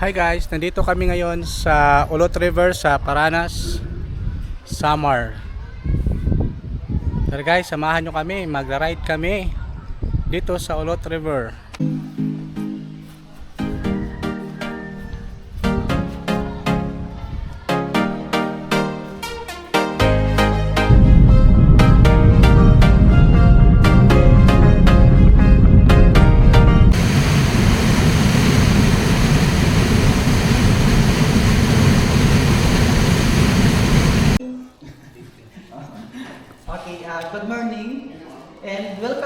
Hi guys, nandito kami ngayon sa Ulot River sa Paranas, Samar. Tara guys, samahan nyo kami, magra-ride kami dito sa Ulot River.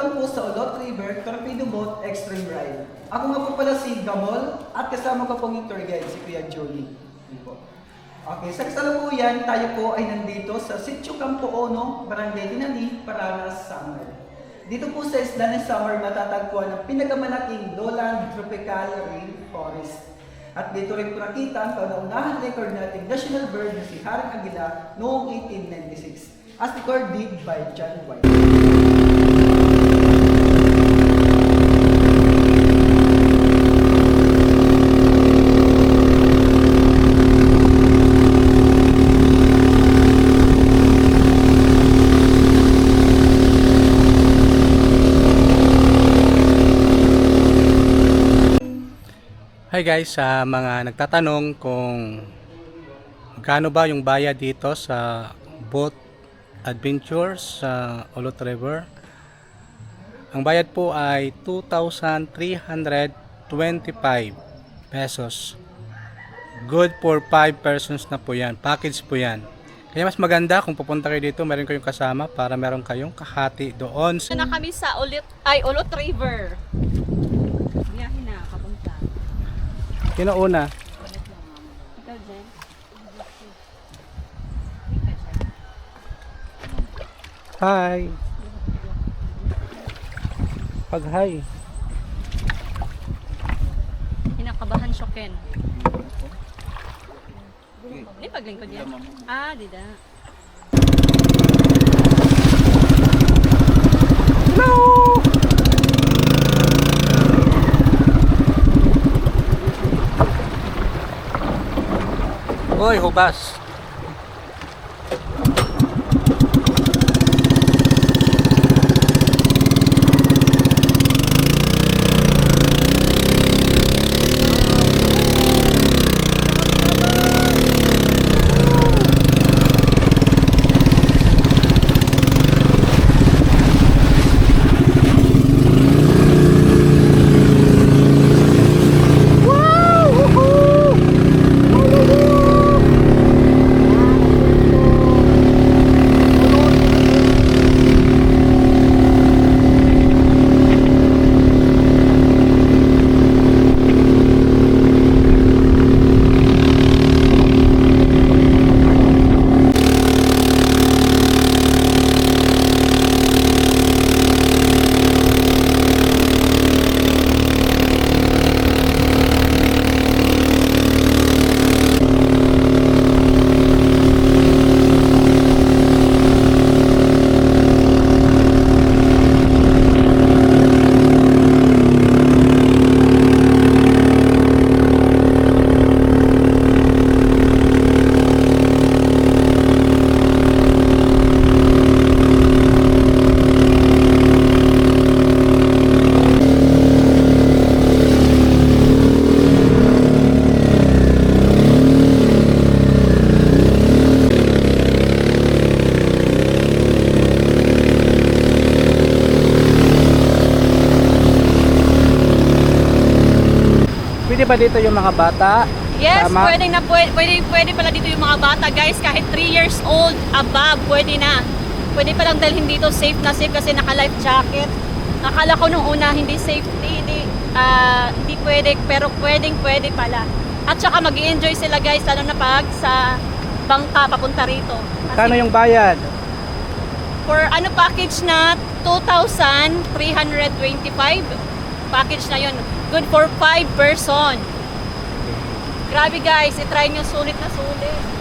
Welcome po sa Olot River Torpedo Boat Extreme Ride. Ako nga po pala si Gamol at kasama ko pong yung tour guide, si Kuya po. Okay, sa kasalukuyan, tayo po ay nandito sa Sitio Campo Ono, Barangay Dinali, Paranas, Samar. Dito po sa isla ng Samar matatagpuan ang pinakamalaking lowland tropical rainforest. At dito rin po nakita ang kauna-unahang record nating national bird na si Haring Aguila noong 1896 as recorded by John White. Hi guys, sa mga nagtatanong kung magkano ba yung bayad dito sa boat adventure sa Ulot River. Ang bayad po ay 2,325 pesos. Good for 5 persons na po yan. Package po yan. Kaya mas maganda kung pupunta kayo dito, meron kayong kasama para meron kayong kahati doon. Ito na kami sa Ulit, ay Ulot River. Biyahe na, papunta. Kinauna, hi! Pag hi. Kinakabahan siya, Ken. Di paglingkod yan. Ah, di da. Hoy, hubas. Pwede ba dito yung mga bata? Yes, Tama? pwede na pwede, pwede, pwede pala dito yung mga bata, guys. Kahit 3 years old above, pwede na. Pwede palang dalhin dito, safe na safe kasi naka-life jacket. Akala ko nung una hindi safety, hindi, ah, hindi pwede, pero pwedeng pwede pala. At saka mag enjoy sila guys, lalo na pag sa bangka papunta rito. Kasi Kano yung bayad? For ano package na 2,325 package na yun. Good for 5 person. Grabe guys, itry nyo sulit na sulit.